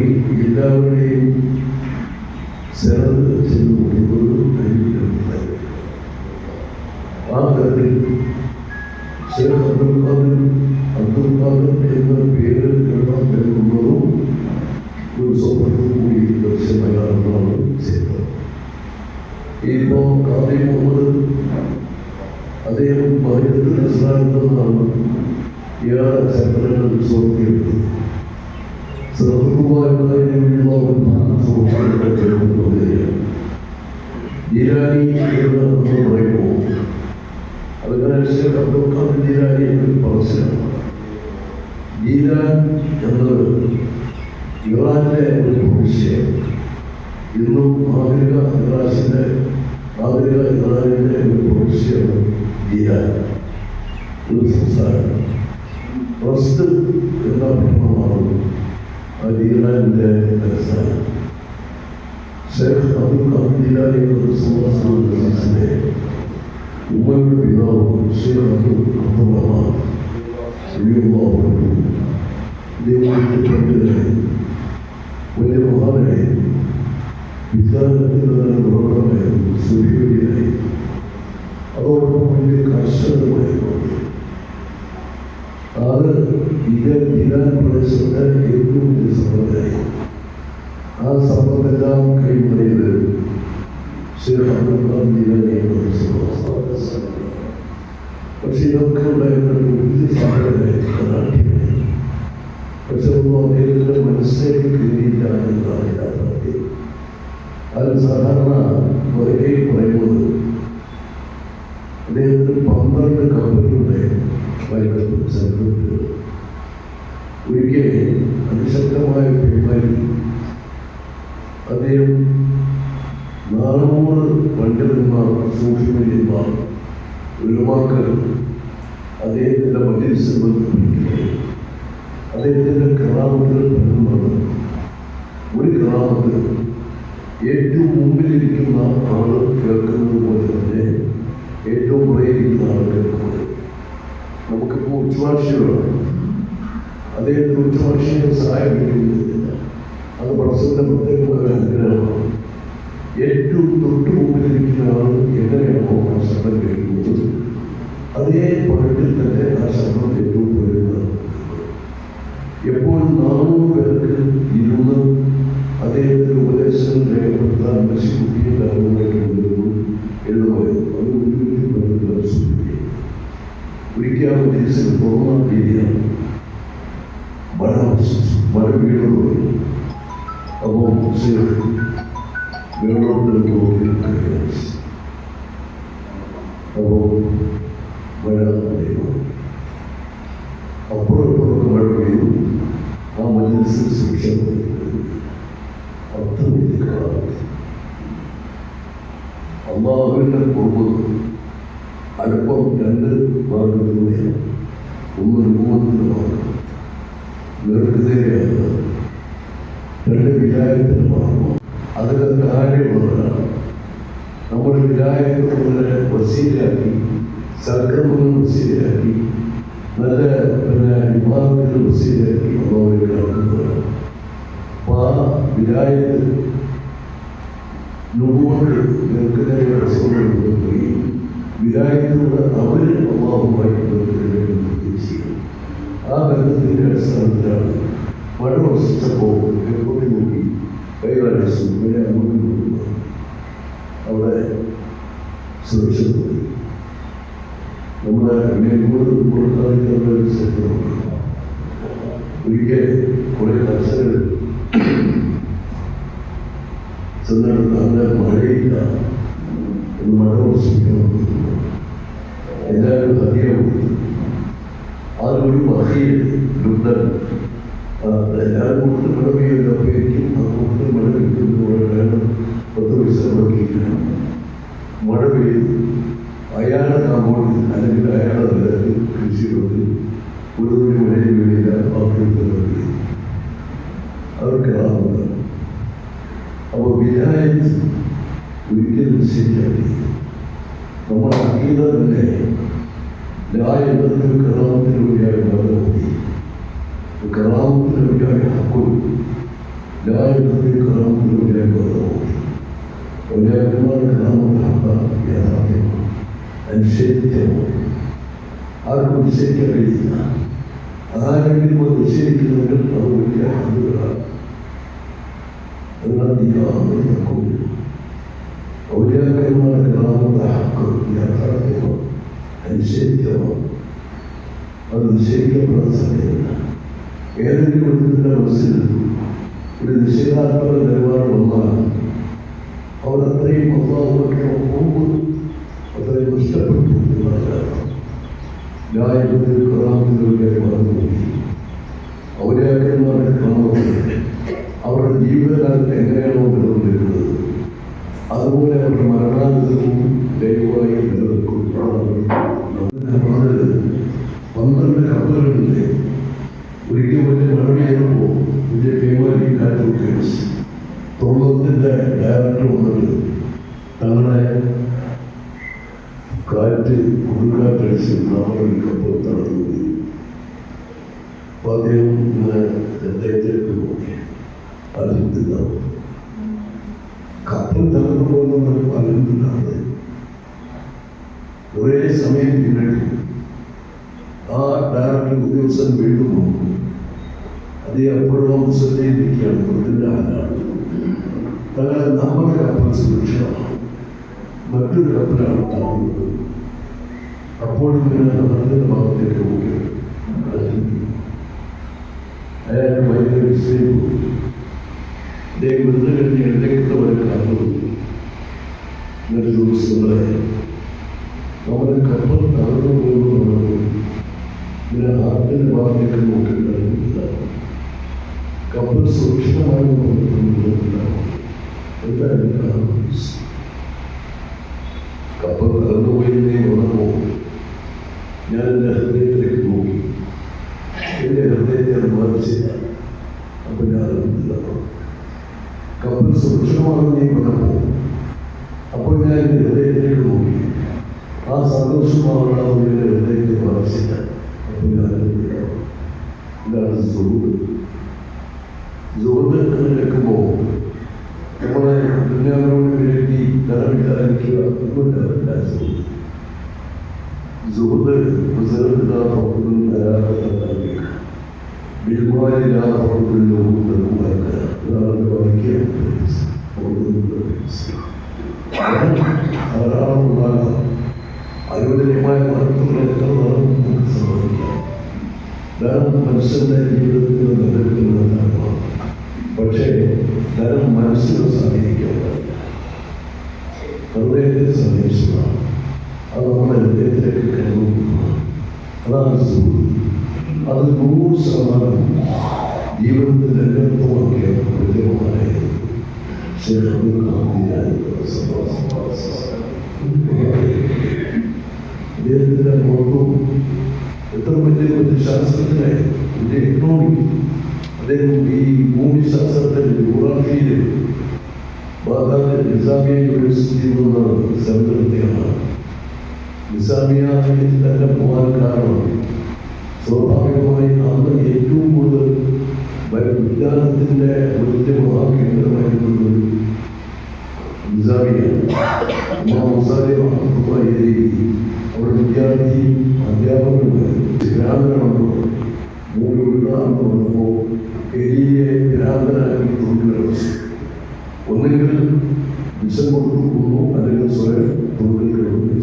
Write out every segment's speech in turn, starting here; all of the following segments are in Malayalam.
வாழ்க்கையில் எல்லாவரையும் சிறந்த செல்லும் முடிவோடு கைவிடப்பட்டது ஆகத்தில் சில அப்துல் காதர் அப்துல் காதர் என்ற பெயரில் எல்லாம் பெருகும்போதும் ஒரு சொந்தத்தில் கூடியிருக்கிற சிலையாளர்களும் சேர்ந்தார் இப்போ காதை முகமது அதே மாநிலத்தில் இஸ்லாமியர்கள் ഇറാനിലെ ഒരു പ്രവിശ്യം ഇന്നും ആധുനിക ഇറാസിന്റെ ആധുനിക ഇറാനിലെ ഒരു പ്രവിശ്യമാണ് ജീരാൻ ഒരു സംസ്ഥാനം റസ്റ്റ് എന്ന ജീരാനിന്റെ തലസ്ഥാനം ഷേഖ് അബ്ദുൽ എന്ന സംസ്ഥാനത്തിന്റെ ഉമ്മയുടെ പിതാവ് ഷേഖ് അബ്ദുൽ അബ്ദുൽ റഹ്മാൻ റളിയല്ലാഹു അൻഹു ദൈവത്തിന്റെ പണ്ഡിതനായി വലിയ മഹാനായി വിദ്യാലയത്തിൽ നിന്ന് ഉറവിടമായിരുന്നു സൂര്യനായി അതോടൊപ്പം വലിയ കർഷകരുമായിരുന്നു അത് ഇത് ഇരാൻ പ്രദേശത്തെ ഏറ്റവും വലിയ സമ്പത്തായി ആ സമ്പത്തെല്ലാം കൈമാറിയത് പക്ഷെ ഇതൊക്കെ ഉണ്ടായിരുന്ന വലിയ കർണാടകയായി പക്ഷെ ഒന്നും അദ്ദേഹത്തിന്റെ മനസ്സിലേക്ക് കയറിയില്ല എന്നതാണ് യാഥാർത്ഥ്യം അത് സാധാരണ വെറുതെ പറയുന്നത് അദ്ദേഹത്തിന് പന്ത്രണ്ട് കപ്പലുകളുടെ വൈകല്യം സംഘടിപ്പിച്ചത് ഒരിക്കൽ അതിശക്തമായ പേമാരി അദ്ദേഹം നാനൂറ് പണ്ഡിതന്മാർ സൂക്ഷ്മന്മാർ ഒരുമാക്കൾ അദ്ദേഹത്തിന്റെ മജിൽസിൽ ബന്ധിപ്പിക്കുന്നത് അദ്ദേഹത്തിന്റെ കറാമത്തുകൾ പലതുമാണ് ഒരു കറാമത്തിൽ ഏറ്റവും മുമ്പിലിരിക്കുന്ന ആൾ കേൾക്കുന്നത് പോലെ തന്നെ ഏറ്റവും പുറയിരിക്കുന്ന ആൾ കേൾക്കുന്നത് നമുക്കിപ്പോൾ ഉച്ചഭാഷയാണ് അദ്ദേഹത്തിന് ഉച്ചഭാഷയുടെ സഹായം കിട്ടുന്നില്ല അത് പ്രസന്ന പ്രത്യേകമായ ഒരു അനുഗ്രഹമാണ്. ഏറ്റവും തൊട്ട് മുമ്പിലിരിക്കുന്ന ആൾ എങ്ങനെയാണോ ആ ശബ്ദം കേൾക്കുന്നത് അതേ പാട്ടിൽ തന്നെ ആ ശബ്ദം ഏറ്റവും വരുന്നത് എപ്പോഴും നാനൂറ് പേർക്ക് ഇരുന്ന് അദ്ദേഹത്തിന്റെ ഉപദേശങ്ങൾ രേഖപ്പെടുത്താൻ നശിക്കുട്ടിയെ കാരണമായിട്ടുണ്ടെന്നു എഴുതുമായിരുന്നു. അത് ഒരു വലിയ ബന്ധത്തിലാണ് സൂചിപ്പിക്കുന്നത് ഒരിക്കൽ ആ രീതിയാണ് മഴ മഴ വീടുകൾ അപ്പോൾ വേളോട്ട് നോക്കി അപ്പോൾ മഴ പെയ്യുന്നു അപ്പുറം ഇപ്പുറം മഴ ആ മനുഷ്യൻ ശിക്ഷ അത്ര വലിയ കാലത്ത് അള്ളാഹുവിന്റെ അല്പം രണ്ട് മാർഗത്തിലൂടെയാണ് ഒന്ന് രൂപത്തിന്റെ മാർഗം ദീർഘതയാണ് രണ്ട് വിലായത്തിന്റെ മാർഗം കാര്യമുള്ളവരാണ് നമ്മുടെ വിലായത്തുള്ളവരെ വസീലാക്കി സൽക്കർമ്മങ്ങൾ വസീലാക്കി നല്ല പിന്നെ വിഭാഗത്തിൽ വസീലാക്കി അള്ളാഹുവിനെ നടക്കുന്നവരാണ് അപ്പോൾ ആ വിലായത്ത് നുപോട്ട് ദീർഘതയുടെ സൗകര്യം പോയി വിലായത്തിലൂടെ അവർ അള്ളാഹുമായിട്ട് ബന്ധത്തിലേക്ക് ചെയ്യും ആ അടിസ്ഥാനത്തിലാണ് മഴ വർഷിച്ചപ്പോൾ നോക്കി കൈകാര്യം ഇവരെ സുരക്ഷിതമായി. നമ്മുടെ മേൽക്കൂട് കൊടുക്കാതിരിക്കുന്ന ഒരു സ്ഥലത്തുണ്ട് ഒരിക്കൽ കുറേ കർഷകർ ചെന്നിട്ട് നല്ല മഴയില്ല എന്ന് മഴ വർഷിക്കണം എല്ലാവരും അധികം അതൊരു വകയിൽ ലുബ്ധൻ എല്ലാവരും കൊടുത്ത് എനിക്കും മഴ പെയ്യും. അയാൾ കാമ്പോണ്ടിൽ അല്ലെങ്കിൽ നിലത്തിൽ കൃഷിയിടത്തിൽ ഒരു തുണി മഴയും വീണില്ല ബാക്കി അവർക്ക് ആവുന്നത് അപ്പോൾ വിനായത് ഒരിക്കലും ശരിയാക്കി നമ്മൾ അഗീത തന്നെ ലായത്തിൽ കറാമത്തിന് വേണ്ടിയായി മതമതി കറാമത്തിന് വേണ്ടിയായി أقول لهم الحق يا رب الستة أرجو الستة بالإيمان. هذا من وسيلة نلقاه الحمد لله الذي أمر يقول وجاءك الملك الأمر حق يا رب الستة الستة برسلنا يعني كنت نوصل للسيرة الله. അത്രയും അള്ളാഹുവിനോ പോകും അത്രയും ഇഷ്ടപ്പെട്ടു ന്യായത്തിൽ കറാമത്തിലൂടെ മറന്നുപോയി ഔദ്യോഗികന്മാരുടെ കാണുന്നത് അവരുടെ ജീവിതകാലത്ത് എങ്ങനെയാണോ നിലനിന്നിരുന്നത് അതുപോലെ അവരുടെ മരണാനന്തരവും ദയവായി നിലനിൽക്കും പറഞ്ഞത് പന്ത്രണ്ട് കപ്പലുകളിലെ ഒരിക്കൽ വലിയ മഴ പെയ്യുമ്പോൾ വലിയ പേമാരി കാറ്റൊക്കെ തൊള്ളത്തിന്റെ ഡയറക്ടർ വന്നിട്ട് ഞങ്ങളെ കാറ്റ് കുടുക്കാറ്റടിച്ച് നമ്മുടെ ഒരു കപ്പൽ തടഞ്ഞു അപ്പോൾ അദ്ദേഹം ഇന്ന് അദ്ദേഹത്തിലേക്ക് നോക്കി. അത്ഭുതത്തിലാവും உலகத்தில் நாம் அப்பொழுது வந்து மகத்திற்கு அயர் வயதில் செய்வு தேவந்து எல்லைத்தவருக்காக நிறுவனம் சொல்ல அவரை கப்பல் தகவல் போடுவது मेरा हाथ में बात लेकर मौके पर मिलता कपल सूक्ष्म आयु होता है ബിൽമാരില്ലാ പൗരനും നിർമ്മാക്കുക ഇതാണ് വായിക്കാൻ ധാരാളം ഉണ്ടാകാം അനുവദനീയമായ മഹത്വങ്ങൾ എത്ര നമുക്ക് സംഭവിക്കാം മനുഷ്യന്റെ ജീവിതത്തിൽ ശതമാനം ജീവിതത്തിൽ രംഗത്തുമാക്കിയ ഹൃദയമായ അദ്ദേഹത്തിന്റെ മുഖത്തും എത്ര വലിയ ഒരു ശാസ്ത്രജ്ഞനെ വലിയ എക്കണോമിക് അദ്ദേഹം ഈ ഭൂമിശാസ്ത്രത്തിൽ ജോഗ്രാഫിയിൽ ബാഗാദ് നിസാമിയ യൂണിവേഴ്സിറ്റിയിൽ നിന്ന് സെമിനാർ നിസാമിയ തന്നെ പോകാൻ കാരണം സ്വാഭാവികമായി അന്ന് ഏറ്റവും കൂടുതൽ വിജ്ഞാനത്തിൻ്റെ ഒരു മഹാകേന്ദ്രമായിരുന്നത് നിസാമിയാണ് അവിടെ വിദ്യാർത്ഥി അധ്യാപകരുമായി ഗ്രാമീണമുണ്ടോ മൂന്ന് ഉൾപ്പെടാന്ന് പറഞ്ഞപ്പോൾ എലിയെ ഭ്രാന്തനാക്കി തൊഴിലവസ്ഥ ഒന്നുകിൽ വിഷം കൊടുക്കുന്നു അല്ലെങ്കിൽ സ്വയം തൊഴിൽ കിടന്നു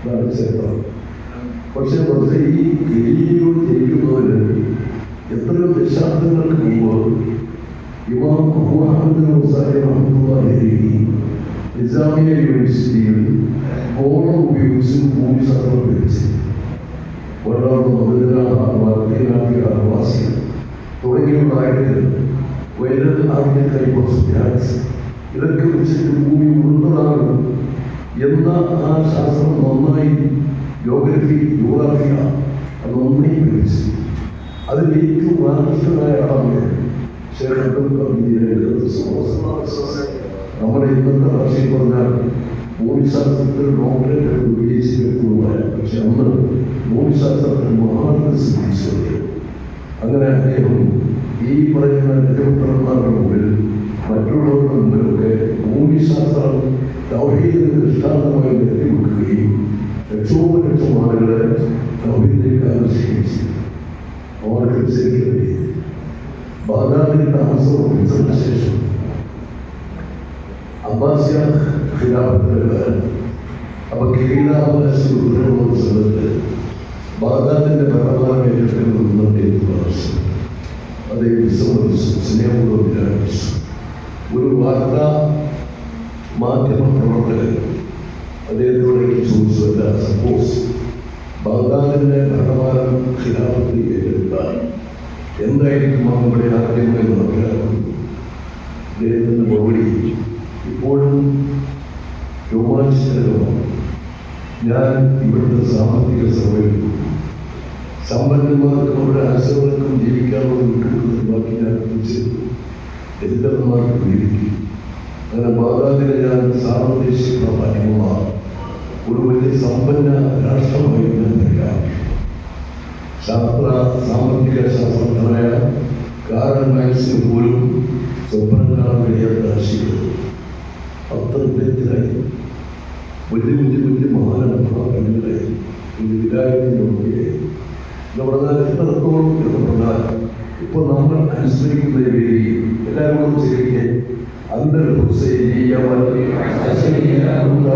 അതാണ് ചരിത്രം പക്ഷെ പക്ഷേ ഈ എലിയോട് ജയിക്കുന്നവര് എത്രയോ ദശാബ്ദങ്ങൾക്ക് മുമ്പ് ഇമാം അബൂഹമ്മദ് മുസാരി റഹ്മത്തുള്ളാഹി നിസാമിയ യൂണിവേഴ്സിറ്റിയിൽ ഗോളം ഉപയോഗിച്ച് ഭൂമിശാസ്ത്രം പഠിച്ചു ഒരാൾ വാസി തുടങ്ങിയുള്ളതായിട്ട് വൈരൽ ആദ്യ കൈപ്രോസ് ഇതൊക്കെ വെച്ചിട്ട് ഭൂമി ഉള്ളതാണ് എന്ന ആ ശാസ്ത്രം നന്നായി ജോഗ്രഫി ജോഗ്രാഫിയ അത് നന്നായി പഠിച്ചു ആകർഷകനായ ആളാണ് ശേഖരം നമ്മുടെ ഇന്നത്തെ ഭാഷയിൽ പറഞ്ഞാൽ ഭൂമിശാസ്ത്രത്തിൽ ഡോക്ടറേറ്റ് വിജയിച്ച് വ്യക്തികളുമായ പക്ഷെ അന്ന് ഭൂമിശാസ്ത്രത്തിൽ മഹാനന്ദ സിദ്ധിച്ചത് അങ്ങനെ അദ്ദേഹം ഈ പറയുന്ന രജപുത്രന്മാരുടെ മുമ്പിൽ മറ്റുള്ളവരുടെ മുമ്പിലൊക്കെ ഭൂമിശാസ്ത്രം ദൗഹീദിന് ദൃഷ്ടാന്തമായി നിർത്തി വെക്കുകയും ലക്ഷോപലക്ഷം ആളുകളെ അവരിലേക്ക് ആകർഷിച്ചു ഓർഗനൈസേഷൻ ബാഗാദിൽ താമസം ഉറപ്പിച്ചതിന് ശേഷം അബ്ബാസിയ ഖിലാഫത്തിന്റെ അപ്പൊ കിരീടാവകാശി ഉത്തരവുള്ള സ്ഥലത്ത് ബാഗാദിന്റെ ഭരണഭാരം ഏറ്റെടുക്കുന്ന വർഷം അതേ വിസമ്മതിച്ചു സ്നേഹപൂർവം നിരാകരിച്ചു ഒരു വാർത്താ മാധ്യമ പ്രവർത്തകൻ അദ്ദേഹത്തോടേക്ക് ചോദിച്ചതല്ല സപ്പോസ് ബാഗ്ദാദിന്റെ ഭരണഭാരം ഖിലാഫത്തിൽ ഏറ്റെടുത്താൽ എന്തായിരിക്കും നമ്മുടെ ആദ്യമായി മനസ്സിലാക്കുന്നത് അദ്ദേഹത്തിന്റെ മറുപടി ഇപ്പോഴും രോമാഞ്ചകരമാണ് ഞാൻ ഇവിടുത്തെ സാമ്പത്തിക സൗകര്യം സമ്പന്നന്മാർക്കും അവരുടെ അനുസരണക്കും ജീവിക്കാനുള്ള വിട്ടുകൊടുത്ത് ബാക്കി ഞാൻ കുറിച്ച് ദരിദ്രന്മാർക്ക് ജീവിക്കും അങ്ങനെ മാതാവിനെ ഞാൻ സാർവദേശിക പ്രാധാന്യമുള്ള ഒരു വലിയ സമ്പന്ന രാഷ്ട്രമായി ഞാൻ പ്രഖ്യാപിക്കും ശാസ്ത്ര സാമ്പത്തിക ശാസ്ത്രജ്ഞനായ കാരൻ മാക്സിന് പോലും സ്വപ്നങ്ങളാണ് കഴിയാത്ത ആശിക്കുന്നത് അത്ര വിധത്തിലായി വലിയ വലിയ വലിയ മഹാനന്മാരായി വലിയ വിലായത്തിലൊക്കെ എന്ന് പറഞ്ഞാൽ എത്രത്തോളം എന്ന് പറഞ്ഞാൽ ഇപ്പോൾ നമ്മൾ അനുസരിക്കുന്ന രീതി എല്ലാവരും കൂടെ ചേരിക്കെ അന്തർ എന്താ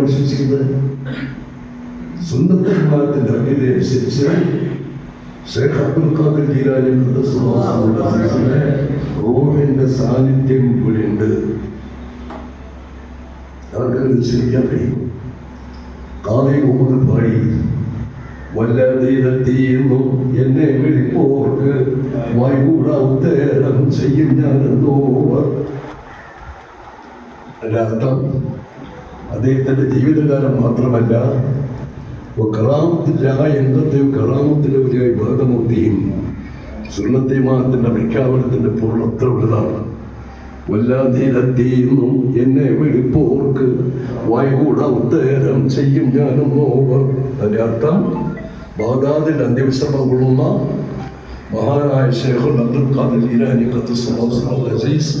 വിശ്വസിക്കുന്നത് സുന്ദരന്മാരത്തിന്റെ അഭ്യതയനുസരിച്ച് ഷേഖ് അബ്ദുൽ ഖാദർ ജീലാനി റൂഹിന്റെ സാന്നിധ്യം ഇവിടെയുണ്ട് അവർക്ക് നിശ്ചയിക്കാൻ കഴിയും കാതി മുഹമ്മദ് പാടി വല്ലതീരത്തിയുന്നു എന്നെ വിളിപ്പോർക്ക് വൈകൂട ഉത്തേരം ചെയ്യും ഞാനെന്നോ അതിന്റെ അർത്ഥം അദ്ദേഹത്തിന്റെ ജീവിതകാലം മാത്രമല്ല കറാമത്തില്ല എന്തത്തെ കറാമത്തിന്റെ ഒരു വിഭാഗമുക്തിയും സുന്നത്തിമാനത്തിന്റെ പ്രഖ്യാപനത്തിന്റെ പൂർണത്ര വലുതാണ്. വല്ലാതിരത്തിയെന്നും എന്നെ വിളിപ്പോർക്ക് വായുകൂട ഉത്തേരം ചെയ്യും ഞാനും ഓവർ അതിന്റെ അർത്ഥം ബാഗാദിൽ അന്ത്യവിശ്രമം കൊള്ളുന്ന മഹാനായ ശേഖർ അബ്ദുൽ ഖാദിർ ജീലാനി അസീസ്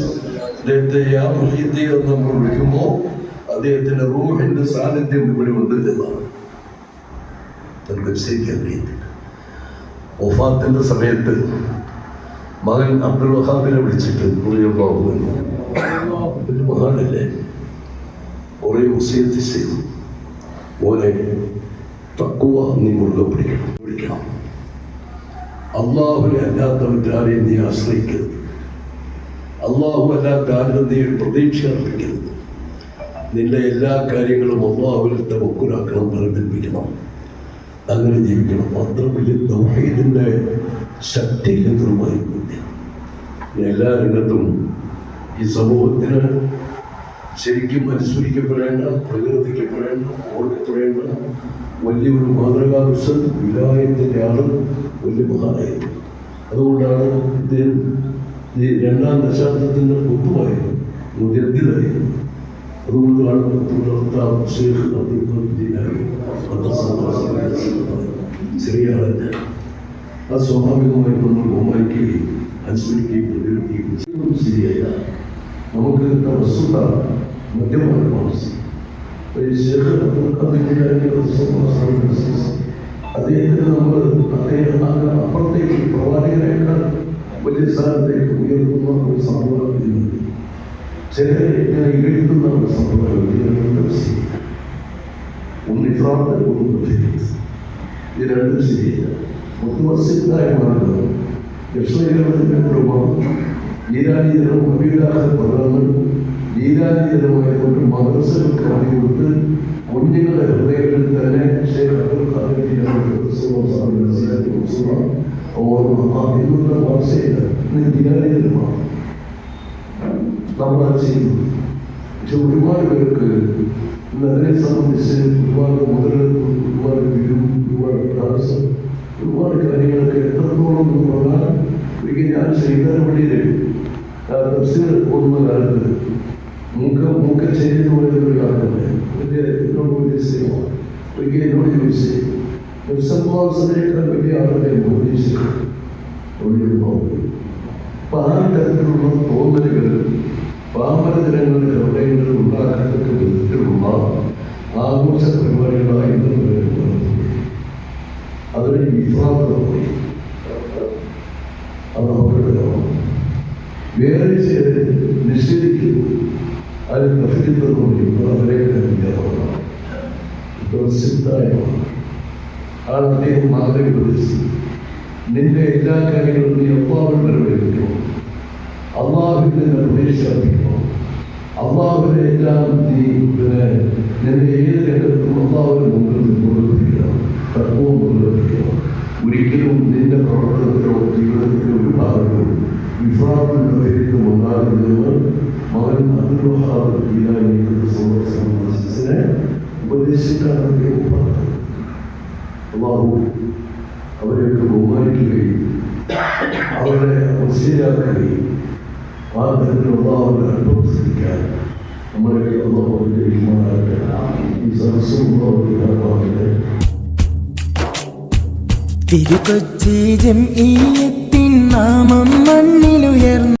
അദ്ദേഹത്തെ യാ എന്ന് നമ്മൾ വിളിക്കുമ്പോൾ അദ്ദേഹത്തിന്റെ റൂഹിന്റെ സാന്നിധ്യം ഇവിടെ ഉണ്ട് എന്നാണ്. നമുക്ക് നിശ്ചയിക്കാൻ കഴിയത്തില്ല. ഒഫാത്തിന്റെ സമയത്ത് മകൻ അബ്ദുൽ വഹാബിനെ വിളിച്ചിട്ട് വലിയ മഹാനല്ലേ? കുറേ മുസീയത്ത് ചെയ്തു. ഓനെ തക്കുവ നീ മുറുകെ പിടിക്കണം. പിടിക്കണം അള്ളാഹുവിനെ അല്ലാത്തവരാരെയും നീ ആശ്രയിക്കരുത്. അള്ളാഹു എല്ലാ ഒരു പ്രതീക്ഷ അർപ്പിക്കരുത് നിന്റെ എല്ലാ കാര്യങ്ങളും അള്ളാഹുവിൽ തവക്കുലാക്കണം പ്രകടിപ്പിക്കണം. അങ്ങനെ ജീവിക്കണം. മാത്രമല്ല തൗഹീദിന്റെ ശക്തി കേന്ദ്രമായി എല്ലാ രംഗത്തും ഈ സമൂഹത്തിന് ശരിക്കും അനുസ്മരിക്കപ്പെടേണ്ട പ്രകീർത്തിക്കപ്പെടേണ്ട ഓർക്കപ്പെടേണ്ട വലിയൊരു മാതൃകാപുരുഷൻ വിലായത്തിന്റെ ആൾ വലിയ മഹാനായിരുന്നു അതുകൊണ്ടാണ് ഇദ്ദേഹം ഈ രണ്ടാം ദശാബ്ദത്തിന്റെ ഒത്തുമായിരുന്നു മുതിർത്തിലായിരുന്നു അതുകൊണ്ടാണ് പുലർത്താം ഷേഖ് അബ്ദുൽ ജീലാനി ശരിയാണ് ആ സ്വാഭാവികമായി നമ്മൾ ബഹുമാനിക്കുകയും അനുസരിക്കുകയും പ്രകടിപ്പിക്കുകയും ശരിയല്ല. നമുക്ക് കിട്ടുന്ന വസ്തുത മധ്യമായ മനസ്സ് ഷേഖ് അബ്ദുൽ ജീലാനി അദ്ദേഹത്തിന് നമ്മൾ അദ്ദേഹം അപ്പുറത്തേക്ക് പ്രവാചകനേക്കാൾ വലിയ സ്ഥാനത്തേക്ക് ഉയർത്തുന്ന ഒരു സംഭവം ഇതിനുണ്ട് ചിലരെ ഞാൻ ഇകഴ്ത്തുന്ന ഒരു സംഭവം ഒന്ന് ഇഫ്രാത്ത് ഒന്ന് മുഫീദ് ഇത് രണ്ടും ശരിയില്ല. മുത്തുമസ്ജിദായ മാർഗം ലക്ഷ്മീകരണത്തിന്റെ പ്രഭാവം ലീലാനീതരം മുബീലാഹ പദങ്ങൾ ഒരു മദ്രസകൾക്ക് പണി കൊടുത്ത് കുഞ്ഞുങ്ങളുടെ ഹൃദയങ്ങളിൽ തന്നെ ഷേഖ് അബ്ദുൽ ഖാദിർ അതിലുള്ള എന്നുള്ള ഭാഷയില്ല ലീലാനീതരമാണ് ചെയ്യും പക്ഷെ ഒരുപാട് പേർക്ക് ഇന്ന് അതിനെ സംബന്ധിച്ച് ഒരുപാട് മുതലുകൾ ഒരുപാട് വീടും ഒരുപാട് താമസം ഒരുപാട് കാര്യങ്ങളൊക്കെ എത്രത്തോളം എന്ന് പറഞ്ഞാൽ ഒരിക്കൽ ഞാൻ ശ്രീധരപള്ളിയിൽ തഫ്സീർ പോകുന്ന കാലത്ത് മൂക്ക മൂക്ക ചെയ്തു പോയ ഒരു കാലമല്ലേ വലിയ എന്നോട് വലിയ സ്നേഹമാണ് ഒരിക്കൽ എന്നോട് ചോദിച്ചു സംഭവത്തിനേക്കാൾ വലിയ ആളുടെ മോദീസ് ഒഴിയുമ്പോൾ അപ്പൊ ആ തരത്തിലുള്ള തോന്നലുകൾ പാമര ജനങ്ങളുടെ ഹൃദയങ്ങളിൽ ഉണ്ടാക്കത്തക്ക വിധത്തിലുള്ള ആഘോഷ പരിപാടികളായി ഇന്ന് അതൊരു വിഭ്രാന്തമായി അത് വേറെ ചിലർ നിഷേധിക്കുന്നു. അതിൽ പ്രസംഗിക്കുന്നതുകൊണ്ട് അവരെ കരുതിയാവുന്നതാണ് പ്രസിദ്ധായമാണ് ആണ് അദ്ദേഹം മാതൃക ഉപദേശിച്ചു നിന്റെ എല്ലാ കാര്യങ്ങളും നീ അള്ളാഹുവിൽ നിറവേറ്റോ അള്ളാഹുവിൽ നിന്ന് പ്രതീക്ഷ അള്ളാഹുവിനെ എല്ലാം നീ പിന്നെ നിന്റെ ഏത് രംഗത്തും അള്ളാഹുവിന് മുമ്പിൽ നിന്നുകൊണ്ടിരിക്കണം തത്വം കൊണ്ടുവരിക്കണം ഒരിക്കലും നിന്റെ പ്രവർത്തനത്തിലോ ജീവിതത്തിലോ ഒരു ഭാഗത്തോ വിഫാറിന്റെ പേരിലും ഉണ്ടാകുന്നതെന്ന് മകൻ അബ്ദുൽ വഹാബ് ഉപദേശിക്കാൻ അദ്ദേഹം പറഞ്ഞു. അള്ളാഹു അവരെയൊക്കെ ബഹുമാനിക്കുകയും അവരെ മനസ്സിലാക്കുകയും ആ തരത്തിൽ അവരുടെ അനുഭവം ശ്രദ്ധിക്കാൻ നമ്മളൊക്കെ അള്ളാഹു അനുഗ്രഹിക്കുമാറാകട്ടെ. ഈ സദസ്സും അള്ളാഹു തിരുക്കൊച്ചി ജംഇയ്യത്തിൻ നാമം മണ്ണിലുയർന്നു